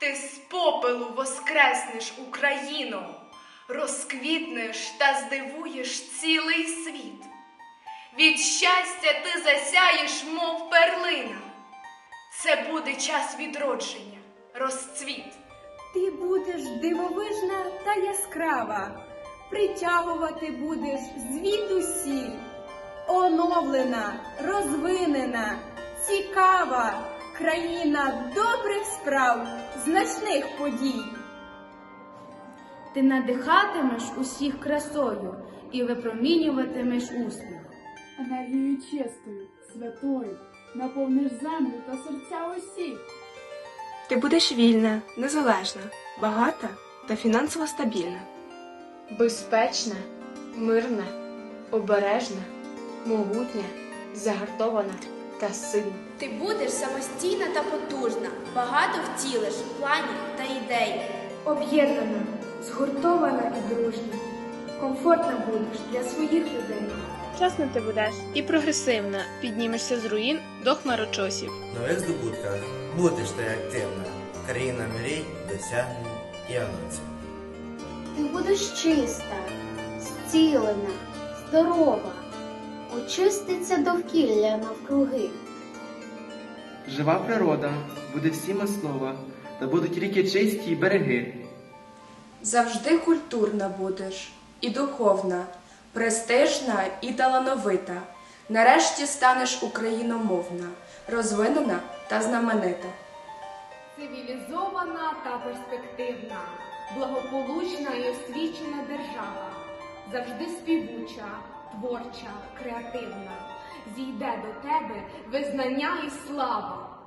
Ти з попелу воскреснеш Україну, розквітнеш та здивуєш цілий світ. Від щастя ти засяєш, мов перлина. Це буде час відродження, розцвіт. Ти будеш дивовижна та яскрава, притягувати будеш звідусіль, оновлена, розвинена, цікава, країна добрих справ, значних подій. Ти надихатимеш усіх красою і випромінюватимеш успіх. енергією чистою, святою, наповниш землю та серця усіх. Ти будеш вільна, незалежна, багата та фінансово стабільна. Безпечна, мирна, обережна, могутня, загартована та сильна. Ти будеш самостійна та потужна, багато втілиш планів та ідей. Об'єднана, згуртована і дружня. Комфортна будеш для своїх людей. Чесна ти будеш і прогресивна, піднімешся з руїн до хмарочосів. В нових здобутках будеш ти активна, країна мрій, досягнень і анонсів. Ти будеш чиста, зцілена, здорова, очиститься довкілля навкруги. Жива природа буде всім основа, та будуть ріки чисті й береги. Завжди культурна будеш і духовна, престижна і талановита. Нарешті станеш україномовна, розвинена та знаменита. Цивілізована та перспективна, благополучна і освічена держава, завжди співуча, творча, креативна. Зійде до тебе визнання і слава.